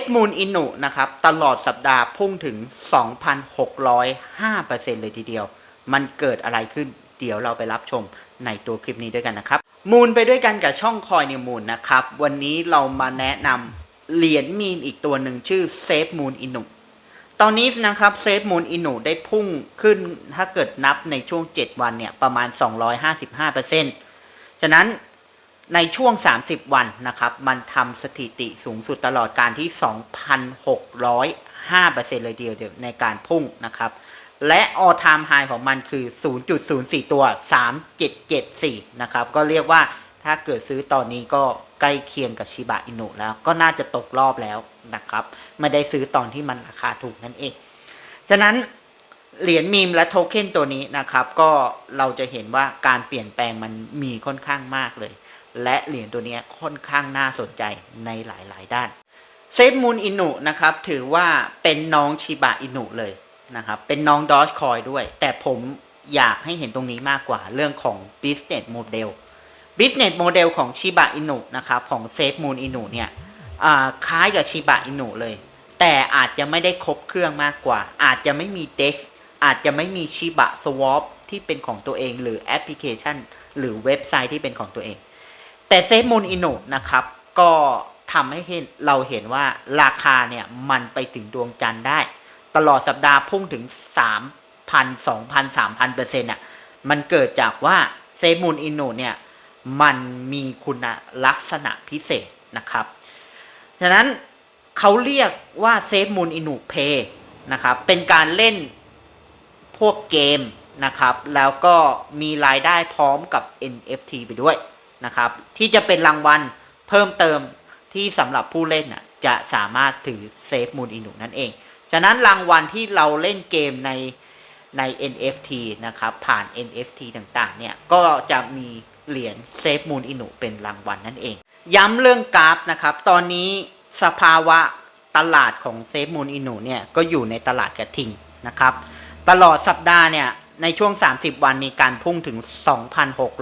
ฟมูลอินุนะครับตลอดสัปดาห์พุ่งถึง 2,605%เลยทีเดียว มันเกิดอะไรขึ้น เดี๋ยวเราไปรับชมในตัวคลิปนี้ด้วยกันนะครับ มูลไปด้วยกันกับช่องคอยนิวมูลนะครับ วันนี้เรามาแนะนำเหรียญมีมอีกตัวหนึ่งชื่อเซฟมูลอินุตอนนี้นะครับเซฟมูลอินุได้พุ่งขึ้นถ้าเกิดนับในช่วง 7 วันเนี่ยประมาณ 255%ฉะนั้น ในช่วง 30 วันนะครับ มันทำสถิติสูงสุดตลอดการที่ 2,605%เลยเดียวเดียวในการพุ่งนะครับ และ all time high ของมันคือ 0.04 ตัว 3774 นะครับ ก็เรียกว่าถ้าเกิดซื้อตอนนี้ก็ใกล้เคียงกับชิบะอินุแล้ว ก็น่าจะตกรอบแล้วนะครับ ไม่ได้ซื้อตอนที่มันราคาถูกนั่นเอง ฉะนั้นเหรียญมีมและโทเค็นตัวนี้นะครับ ก็เราจะเห็นว่าการเปลี่ยนแปลงมันมีค่อนข้างมากเลย และเหรียญตัวนี้ค่อนข้างน่าสนใจในหลาย ๆ ด้าน เซฟมูนอินุนะครับ ถือว่าเป็นน้องชิบะอินุเลยนะครับ เป็นน้องดอ g คอยด้วย แต่ผมอยากให้เห็นตรงนี้มากกว่าเรื่องของ business model business model ของชิบะอินุนะครับ ของเซฟมูนอินุเนี่ยคล้ายกับชิบะอินุเลย แต่อาจจะไม่ได้ครบเครื่องมากกว่า อาจจะไม่มีเด็กอาจจะไม่มีชิบะสวอปที่เป็นของตัวเองหรือแอปพลิเคชัน หรือเว็บไซต์ที่เป็นของตัวเอง แต่เซฟมูลอินุนะครับ ก็ทำให้เห็นเราเห็นว่าราคาเนี่ยมันไปถึงดวงจันทร์ได้ ตลอดสัปดาห์พุ่งถึง 3,000 2,000 3,000เปอร์เซ็นต์อะมันเกิดจากว่าเซฟมูลอินุเนี่ยมันมีคุณลักษณะพิเศษนะครับ ฉะนั้นเขาเรียกว่าเซฟมูลอินุเพย์นะครับ เป็นการเล่นพวกเกมนะครับ แล้วก็มีรายได้พร้อมกับ NFT ไปด้วย นะครับ ที่จะเป็นรางวัลเพิ่มเติมที่สำหรับผู้เล่นน่ะจะสามารถถือเซฟมูลอินุนั่นเอง ฉะนั้นรางวัลที่เราเล่นเกมในใน NFT นะครับ ผ่าน NFT ต่างๆ เนี่ย ก็จะมีเหรียญเซฟมูลอินุเป็นรางวัลนั่นเอง ย้ำเรื่องกราฟนะครับ ตอนนี้สภาวะตลาดของเซฟมูลอินุเนี่ย ก็อยู่ในตลาดกระทิงนะครับ ตลอดสัปดาห์เนี่ย ในช่วง 30 วันมีการพุ่งถึง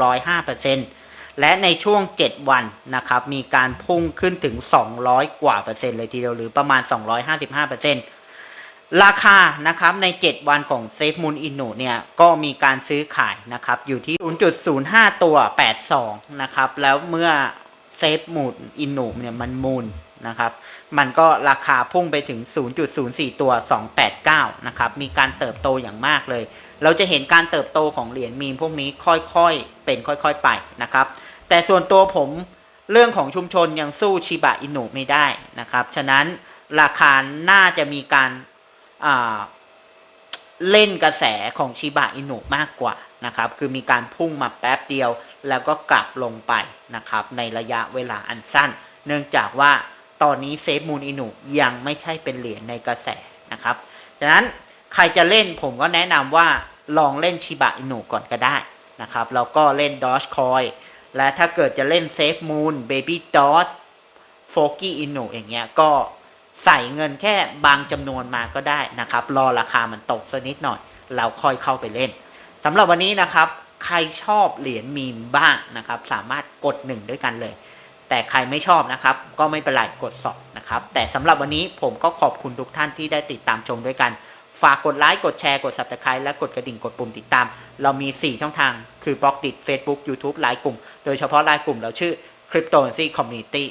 2,605% และในช่วง 7 วันนะครับมีการพุ่งขึ้นถึง 200 กว่าเปอร์เซ็นต์เลยทีเดียวหรือประมาณ 255%ราคานะครับใน 7 วันของเซฟมูลอินุเนี่ยก็มีการซื้อขายนะครับอยู่ที่ 0.05 ตัว 82 นะครับแล้วเมื่อเซฟมูลอินุเนี่ยมันมูลนะครับมันก็ราคาพุ่งไปถึง 0.04 ตัว 289 นะครับมีการเติบโตอย่างมากเลย เราจะเห็นการเติบโตของเหรียญมีมพวกนี้ค่อยๆ เป็นค่อยๆไปนะครับ แต่ส่วนตัวผมเรื่องของชุมชนยังสู้ชิบะอินุไม่ได้นะครับ ฉะนั้นราคาน่าจะมีการเล่นกระแสของชิบะอินุมากกว่านะครับ คือมีการพุ่งมาแป๊บเดียว แล้วก็กลับลงไปนะครับ ในระยะเวลาอันสั้น เนื่องจากว่าตอนนี้เซฟมูลอินุยังไม่ใช่เป็นเหรียญในกระแสนะครับดังนั้นใครจะเล่นผมก็แนะนำว่าลองเล่นชิบะอินุก่อนก็ได้นะครับ แล้วก็เล่นดอ g คอย และถ้าเกิดจะเล่นเซฟมูลเบบี้ดอ g โฟกี้อินุอย่างเงี้ยก็ใส่เงินแค่บางจำนวนมาก็ได้นะครับ รอราคามันตกสักนิดหน่อย เราค่อยเข้าไปเล่นสำหรับวันนี้นะครับ ใครชอบเหรียญมีมบ้างนะครับ สามารถกดหนึ่งด้วยกันเลย แต่ใครไม่ชอบนะครับ ก็ไม่เป็นไรกดสองนะครับ แต่สำหรับวันนี้ผมก็ขอบคุณทุกท่านที่ได้ติดตามชมด้วยกัน ฝากกดไลค์ กดแชร์ กด subscribe และกดกระดิ่ง กดปุ่มติดตาม เรามี 4 ช่องทาง คือบล็อกดิ Facebook YouTube ไลน์กลุ่ม โดยเฉพาะไลน์กลุ่มเราชื่อ Cryptocurrency Community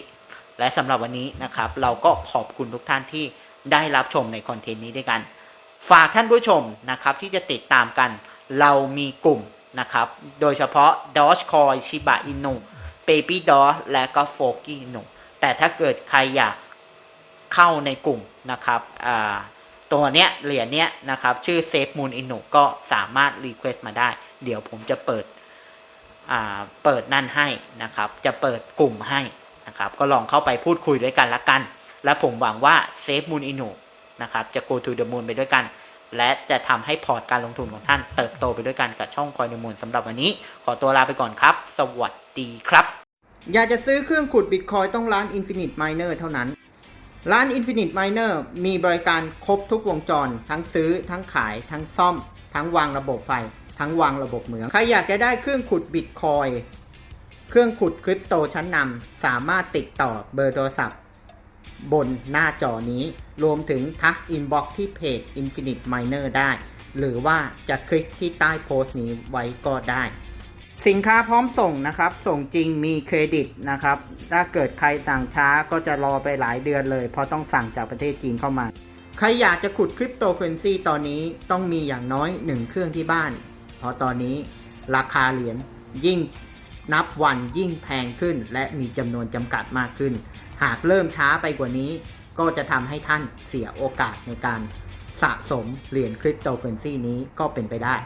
และสำหรับวันนี้นะครับ เราก็ขอบคุณทุกท่านที่ได้รับชมในคอนเทนต์นี้ด้วยกัน ฝากท่านผู้ชมนะครับที่จะติดตามกัน เรามีกลุ่มนะครับ โดยเฉพาะ Dogecoin Shiba Inu Baby d o และก็ f o k i Inu แต่ถ้าเกิดใครอยากเข้าในกลุ่มนะครับอ่า ตัวเนี้ยเหรียญเนี้ยนะครับชื่อ Safe Moon Inu ก็สามารถรีเควสต์มาได้ เดี๋ยวผมจะเปิดเปิดนั่นให้นะครับ จะเปิดกลุ่มให้นะครับ ก็ลองเข้าไปพูดคุยด้วยกันละกัน และผมหวังว่า Safe Moon Inu นะครับ จะ go to the moon ไปด้วยกัน และจะทำให้พอร์ตการลงทุนของท่านเติบโตไปด้วยกันกับช่องคอยนมูลสำหรับวันนี้ ขอตัวลาไปก่อนครับ สวัสดีครับ อยากจะซื้อเครื่องขุดบิตคอยต้องร้าน Infinite Miner เท่านั้น ร้าน Infinite Miner มีบริการครบทุกวงจร ทั้งซื้อ ทั้งขาย ทั้งซ่อม ทั้งวางระบบไฟ ทั้งวางระบบเหมือง ใครอยากจะได้เครื่องขุดบิตคอย เครื่องขุดคริปโตชั้นนำ สามารถติดต่อเบอร์โทรศัพท์ บนหน้าจอนี้ รวมถึงทักอินบ็อกที่เพจ Infinite Miner ได้ หรือว่าจะคลิกที่ใต้โพสต์นี้ไว้ก็ได้ สินค้าพร้อมส่งนะครับ ส่งจริงมีเครดิตนะครับ ถ้าเกิดใครสั่งช้าก็จะรอไปหลายเดือนเลย เพราะต้องสั่งจากประเทศจีนเข้ามา ใครอยากจะขุดคริปโตเคอเรนซีตอนนี้ต้องมีอย่างน้อยหนึ่งเครื่องที่บ้าน เพราะตอนนี้ราคาเหรียญยิ่งนับวันยิ่งแพงขึ้น และมีจำนวนจำกัดมากขึ้น หากเริ่มช้าไปกว่านี้ ก็จะทำให้ท่านเสียโอกาสในการสะสมเหรียญคริปโตเคอเรนซีนี้ก็เป็นไปได้